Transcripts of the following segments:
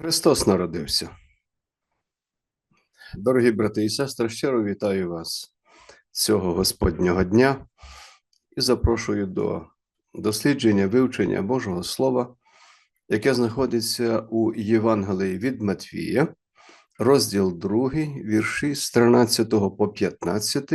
Христос народився. Дорогі брати і сестри, щиро вітаю вас цього Господнього дня і запрошую до дослідження вивчення Божого Слова, яке знаходиться у Євангелії від Матвія, розділ 2, вірші з 13 по 15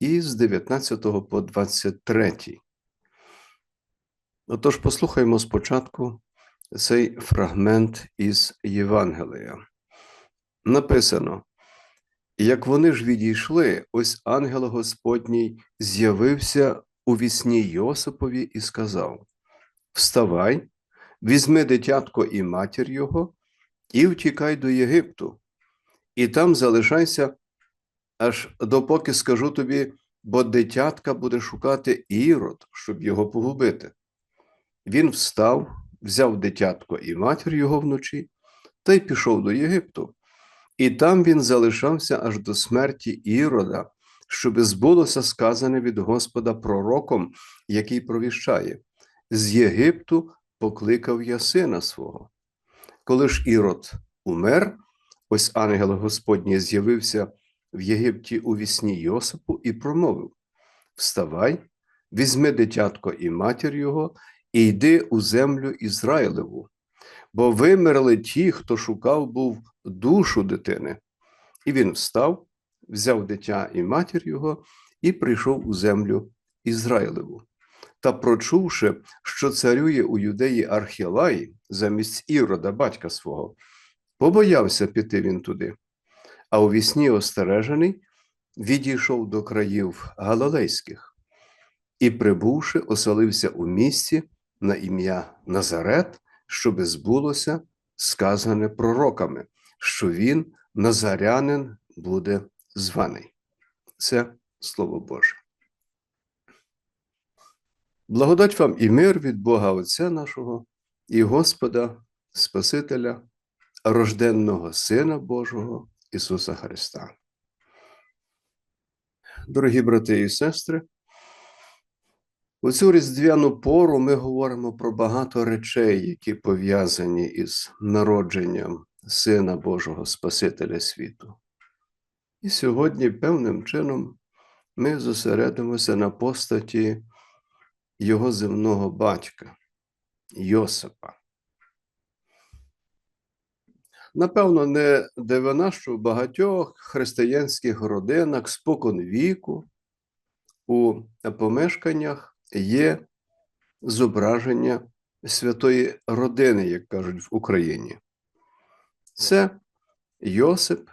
і з 19 по 23. Отож, послухаймо спочатку цей фрагмент із Євангелія. Написано: як вони ж відійшли, ось ангел Господній з'явився у вісні Йосипові і сказав: Вставай, візьми дитятко і матір його, і втікай до Єгипту, і там залишайся, аж допоки скажу тобі, бо дитятка буде шукати ірод, щоб його погубити. Він встав, взяв дитятко і матір його вночі, та й пішов до Єгипту. І там він залишався аж до смерті Ірода, щоби збулося сказане від Господа пророком, який провіщає: з Єгипту покликав я сина свого. Коли ж Ірод умер, ось ангел Господній з'явився в Єгипті у вісні Йосипу і промовив: Вставай, візьми дитятко і матір його, і йди у землю Ізраїлеву, бо вимерли ті, хто шукав був душу дитини. І він встав, взяв дитя і матір його, і прийшов у землю Ізраїлеву. Та, прочувши, що царює у юдеї Архілаї замість Ірода, батька свого, побоявся піти він туди. А у вісні остережений відійшов до країв Галилейських і, прибувши, оселився у місті на ім'я Назарет, щоби збулося сказане пророками, що він, назарянин, буде званий. Це Слово Боже. Благодать вам і мир від Бога Отця нашого і Господа, Спасителя, рожденного Сина Божого Ісуса Христа. Дорогі брати і сестри, у цю різдвяну пору ми говоримо про багато речей, які пов'язані із народженням Сина Божого Спасителя світу. І сьогодні, певним чином, ми зосередимося на постаті його земного батька Йосипа. Напевно, не дивина, що в багатьох християнських родинах спокон віку у помешканнях є зображення святої родини, як кажуть в Україні. Це Йосип,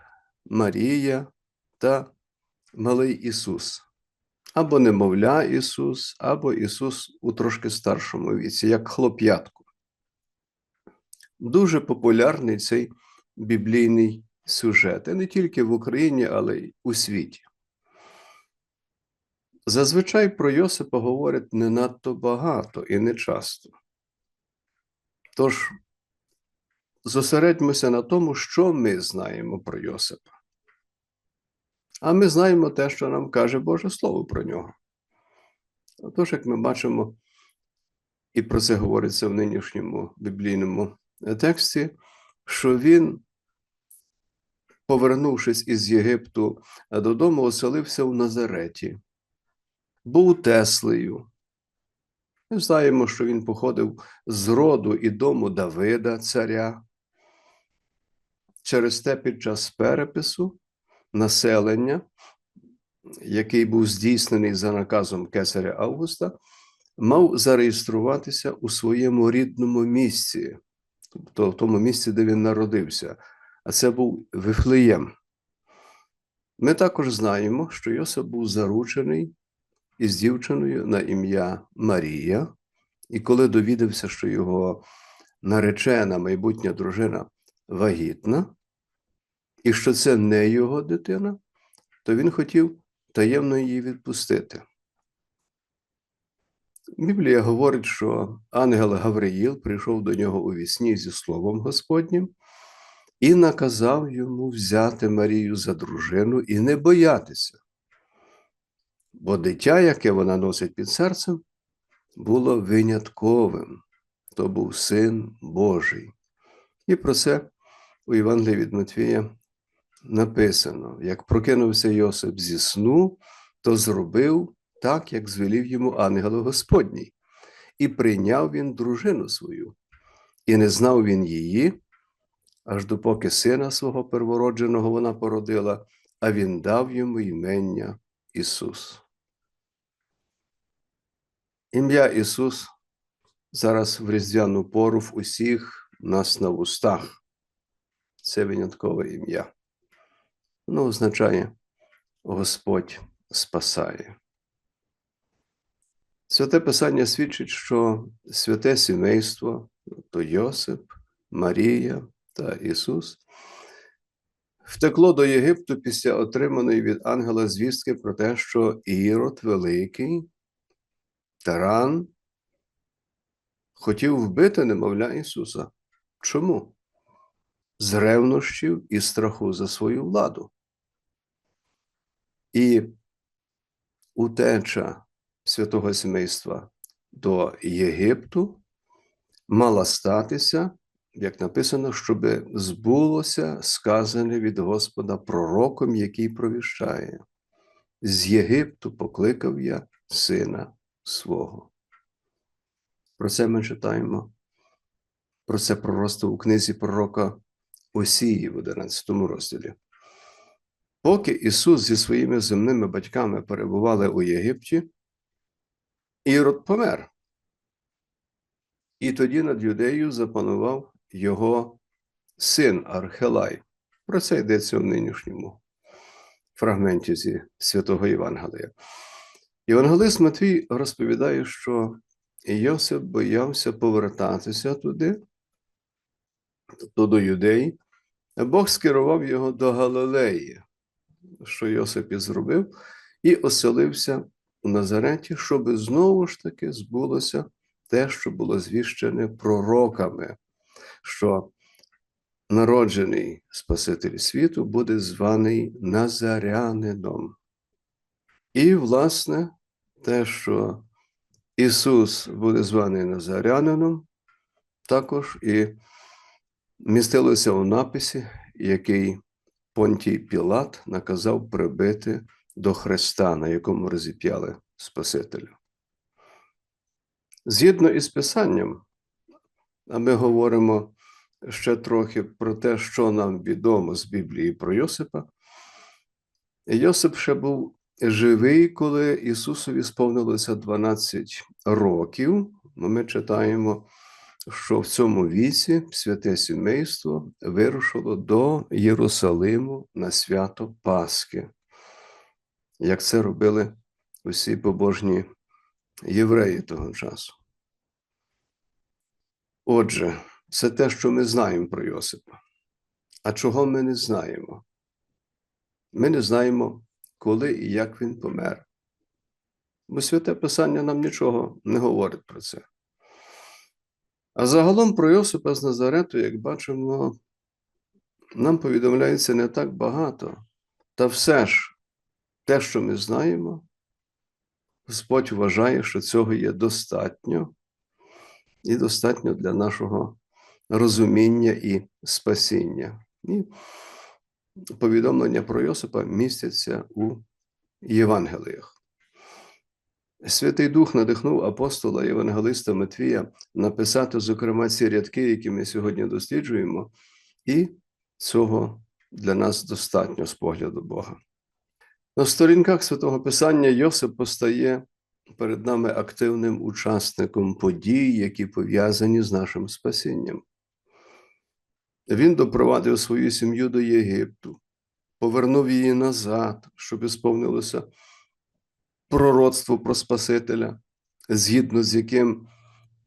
Марія та Малий Ісус, або немовля Ісус, або Ісус у трошки старшому віці, як хлоп'ятку. Дуже популярний цей біблійний сюжет, і не тільки в Україні, але й у світі. Зазвичай про Йосипа говорять не надто багато і не часто. Тож зосередьмося на тому, що ми знаємо про Йосипа. А ми знаємо те, що нам каже Боже Слово про нього. Тож, як ми бачимо, і про це говориться в нинішньому біблійному тексті, що він, повернувшись із Єгипту додому, оселився в Назареті був Теслею. Ми знаємо, що він походив з роду і дому Давида, царя. Через те під час перепису населення, який був здійснений за наказом Кесаря Августа, мав зареєструватися у своєму рідному місці, тобто в тому місці, де він народився, а це був Вифлеєм. Ми також знаємо, що Йосип був заручений із дівчиною на ім'я Марія, і коли довідався, що його наречена майбутня дружина вагітна, і що це не його дитина, то він хотів таємно її відпустити. Біблія говорить, що ангел Гавриїл прийшов до нього у вісні зі Словом Господнім і наказав йому взяти Марію за дружину і не боятися бо дитя, яке вона носить під серцем, було винятковим. То був син Божий. І про це у Євангелії від Матвія написано: як прокинувся Йосип зі сну, то зробив так, як звелів йому ангел Господній, і прийняв він дружину свою, і не знав він її, аж допоки сина свого первородженого вона породила, а він дав йому імення Ісус. Ім'я Ісус зараз в різдвяну пору в усіх нас на вустах. Це виняткове ім'я. Воно означає Господь спасає. Святе Писання свідчить, що святе сімейство, то Йосип, Марія та Ісус, втекло до Єгипту після отриманої від ангела звістки про те, що Ірод Великий, Таран, хотів вбити немовля Ісуса. Чому? З ревнощів і страху за свою владу. І утеча святого сімейства до Єгипту мала статися, як написано, щоб збулося сказане від Господа пророком, який провіщає. З Єгипту покликав я сина свого. Про це ми читаємо. Про це пророцтво у книзі пророка Осії в 11 розділі. Поки Ісус зі своїми земними батьками перебували у Єгипті, Ірод помер. І тоді над юдею запанував його син Архелай. Про це йдеться в нинішньому фрагменті зі святого Євангелія. Євангелист Матвій розповідає, що Йосип боявся повертатися туди, тобто до юдеї, Бог скерував його до Галилеї, що Йосип і зробив, і оселився у Назареті, щоб знову ж таки збулося те, що було звіщене пророками, що народжений Спаситель світу буде званий Назарянином. І, власне, те, що Ісус буде званий Назарянином, також і містилося у написі, який Понтій Пілат наказав прибити до Христа, на якому розіп'яли Спасителя. Згідно із Писанням, а ми говоримо ще трохи про те, що нам відомо з Біблії про Йосипа. Йосип ще був живий, коли Ісусові сповнилося 12 років. Ми читаємо, що в цьому віці святе сімейство вирушило до Єрусалиму на свято Пасхи, як це робили усі побожні євреї того часу. Отже, це те, що ми знаємо про Йосипа. А чого ми не знаємо? Ми не знаємо, коли і як він помер. Бо святе Писання нам нічого не говорить про це. А загалом про Йосипа з Назарету, як бачимо, нам повідомляється не так багато. Та все ж, те, що ми знаємо, Господь вважає, що цього є достатньо, і достатньо для нашого розуміння і спасіння. І повідомлення про Йосипа містяться у Євангеліях. Святий Дух надихнув апостола Євангелиста Матвія написати, зокрема, ці рядки, які ми сьогодні досліджуємо, і цього для нас достатньо з погляду Бога. На сторінках святого Писання Йосип постає перед нами активним учасником подій, які пов'язані з нашим спасінням. Він допровадив свою сім'ю до Єгипту, повернув її назад, щоб сповнилося пророцтво про Спасителя, згідно з яким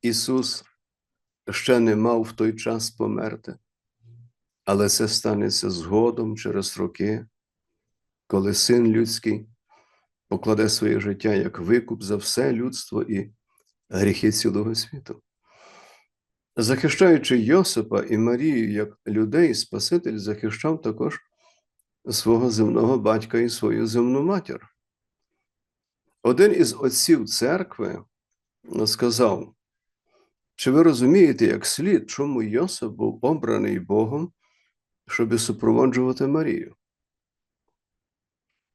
Ісус ще не мав в той час померти. Але це станеться згодом через роки, коли син людський покладе своє життя як викуп за все людство і гріхи цілого світу. Захищаючи Йосипа і Марію як людей, Спаситель захищав також свого земного батька і свою земну матір. Один із отців церкви сказав, чи ви розумієте, як слід, чому Йосип був обраний Богом щоб супроводжувати Марію.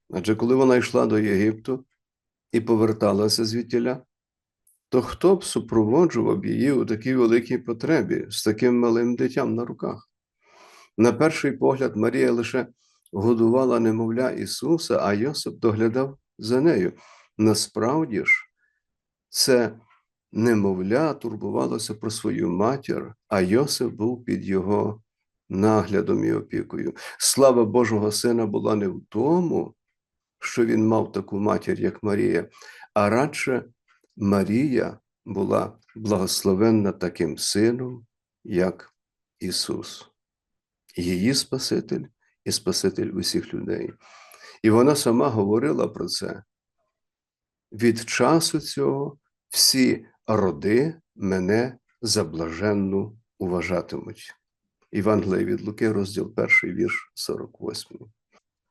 Адже коли вона йшла до Єгипту і поверталася звідтіля, то хто б супроводжував її у такій великій потребі з таким малим дитям на руках? На перший погляд, Марія лише годувала немовля Ісуса, а Йосип доглядав за нею. Насправді ж, це немовля турбувалося про свою матір, а Йосип був під його наглядом і опікою. Слава Божого Сина була не в тому, що він мав таку матір, як Марія, а радше Марія була благословенна таким сином, як Ісус, її Спаситель і Спаситель усіх людей. І вона сама говорила про це. Від часу цього всі роди мене за блаженну уважатимуть. Івангелія від Луки, розділ 1, вірш 48.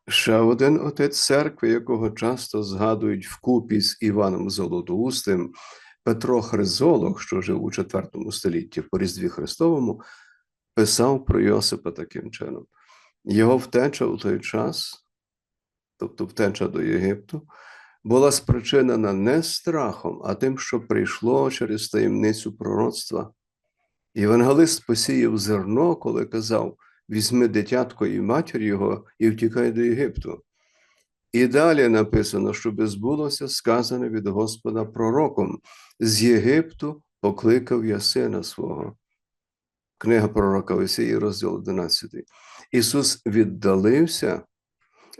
Ще один отець церкви, якого часто згадують вкупі з Іваном Золотоустим, Петро Хризолог, що жив у IV столітті по Різдві Христовому, писав про Йосипа таким чином. Його втеча у той час, тобто втеча до Єгипту, була спричинена не страхом, а тим, що прийшло через таємницю пророцтва. Євангелист посіяв зерно, коли казав: візьми дитятко і матір його і втікай до Єгипту. І далі написано, щоб збулося сказане від Господа пророком: з Єгипту покликав я сина свого. Книга пророка Осії, розділ 11. Ісус віддалився,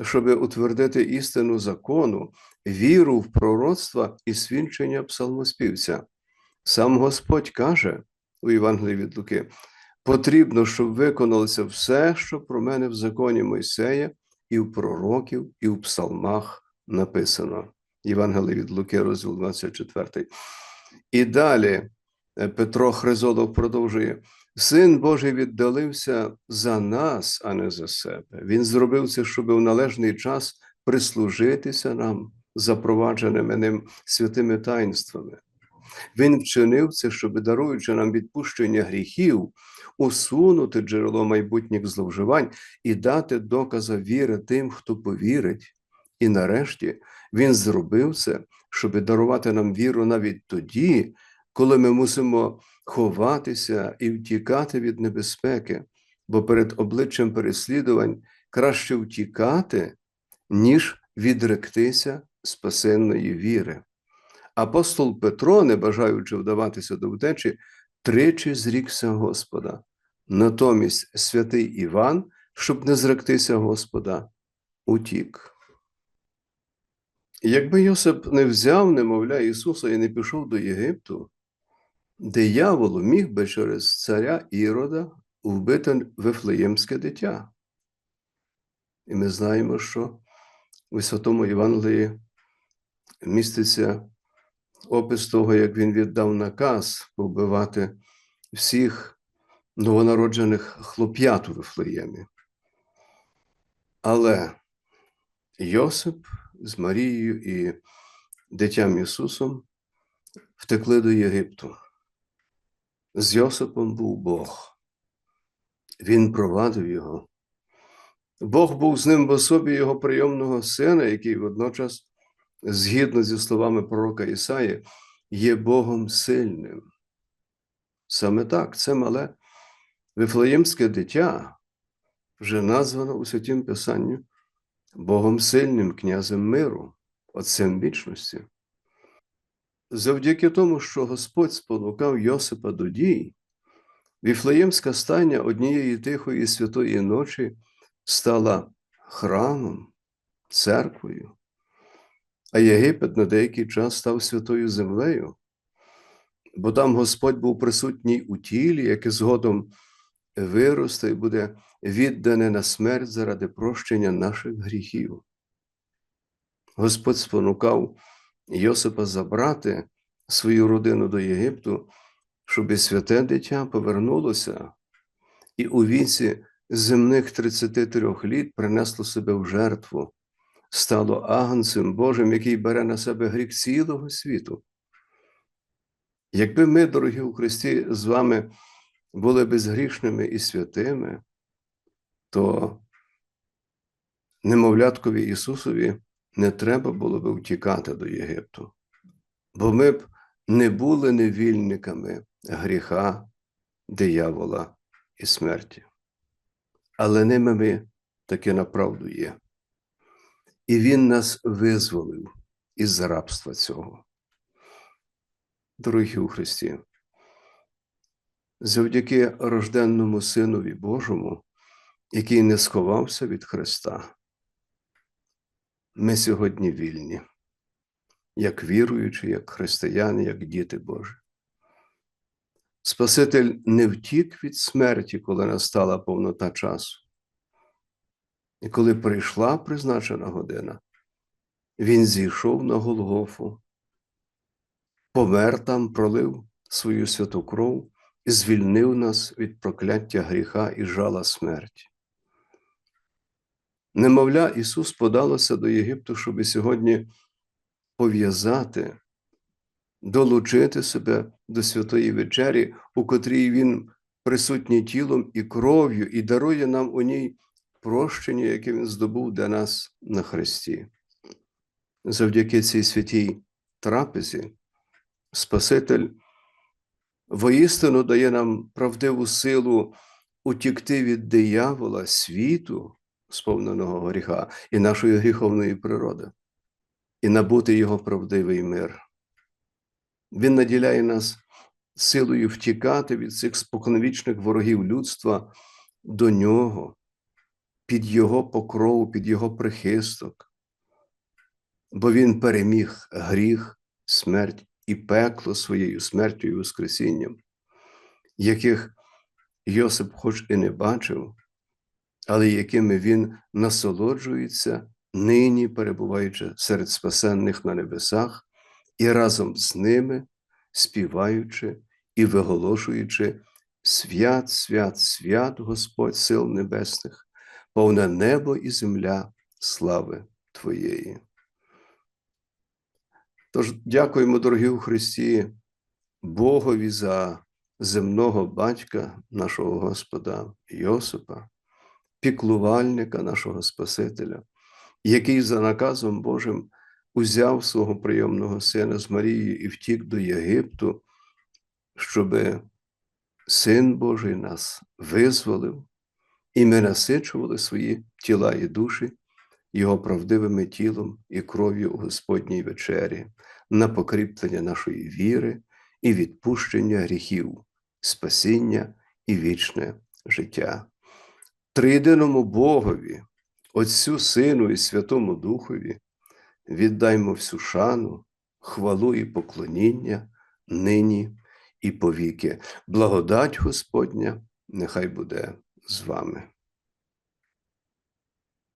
щоб утвердити істину закону, віру в пророцтва і свідчення псалмоспівця. Сам Господь каже у Євангелії від Луки: потрібно, щоб виконалося все, що про мене в законі Мойсея, і в пророків, і в псалмах написано. Євангелії від Луки, розділ 24. І далі е, Петро Хризолов продовжує. Син Божий віддалився за нас, а не за себе. Він зробив це, щоб у належний час прислужитися нам, запровадженими ним святими таїнствами. Він вчинив це, щоб, даруючи нам відпущення гріхів, усунути джерело майбутніх зловживань і дати докази віри тим, хто повірить. І нарешті Він зробив це, щоб дарувати нам віру навіть тоді, коли ми мусимо ховатися і втікати від небезпеки, бо перед обличчям переслідувань краще втікати, ніж відректися спасенної віри. Апостол Петро, не бажаючи вдаватися до втечі, тричі зрікся Господа. Натомість святий Іван, щоб не зректися Господа, утік. Якби Йосип не взяв, немовля Ісуса і не пішов до Єгипту, диявол міг би через царя Ірода вбити Вифлеємське дитя. І ми знаємо, що у Святому Євангелії міститься опис того, як він віддав наказ побивати всіх новонароджених хлоп'ят у Вифлеємі. Але Йосип з Марією і дитям Ісусом втекли до Єгипту. З Йосипом був Бог. Він провадив його. Бог був з ним в особі його прийомного сина, який водночас, згідно зі словами пророка Ісаї, є Богом сильним. Саме так, це мале Вифлеємське дитя вже названо у Святім Писанню Богом сильним, князем миру, Отцем вічності. Завдяки тому, що Господь спонукав Йосипа до дій, Віфлеємська стайня однієї тихої святої ночі стала храмом, церквою, а Єгипет на деякий час став святою землею, бо там Господь був присутній у тілі, яке згодом виросте і буде віддане на смерть заради прощення наших гріхів. Господь спонукав Йосипа забрати свою родину до Єгипту, щоб святе дитя повернулося і у віці земних 33 літ принесло себе в жертву, стало агнцем Божим, який бере на себе гріх цілого світу. Якби ми, дорогі у Христі, з вами були безгрішними і святими, то немовляткові Ісусові не треба було би втікати до Єгипту, бо ми б не були невільниками гріха, диявола і смерті. Але ними ми таки направду є. І Він нас визволив із рабства цього. Дорогі у Христі, завдяки рожденному Синові Божому, який не сховався від Христа, ми сьогодні вільні, як віруючі, як християни, як діти Божі. Спаситель не втік від смерті, коли настала повнота часу. І коли прийшла призначена година, він зійшов на Голгофу, помер там, пролив свою святу кров і звільнив нас від прокляття гріха і жала смерті. Немовля, Ісус подалося до Єгипту, щоб сьогодні пов'язати, долучити себе до святої вечері, у котрій Він присутній тілом і кров'ю, і дарує нам у ній прощення, яке Він здобув для нас на Христі. Завдяки цій святій трапезі, Спаситель воістину дає нам правдиву силу утікти від диявола, світу, сповненого гріха і нашої гріховної природи, і набути його правдивий мир. Він наділяє нас силою втікати від цих споконвічних ворогів людства до нього, під Його покрову, під Його прихисток, бо Він переміг гріх, смерть і пекло своєю смертю і Воскресінням, яких Йосип, хоч і не бачив, але якими він насолоджується, нині перебуваючи серед спасенних на небесах, і разом з ними співаючи і виголошуючи свят, свят, свят Господь сил небесних, повне небо і земля слави Твоєї. Тож дякуємо, дорогі у Христі, Богові за земного батька нашого Господа Йосипа, піклувальника нашого Спасителя, який за наказом Божим узяв свого прийомного сина з Марією і втік до Єгипту, щоб Син Божий нас визволив, і ми насичували свої тіла і душі Його правдивим тілом і кров'ю у Господній вечері, на покріплення нашої віри і відпущення гріхів, спасіння і вічне життя. Триєдиному Богові, Отцю Сину і Святому Духові, віддаймо всю шану, хвалу і поклоніння нині і повіки. Благодать Господня, нехай буде з вами.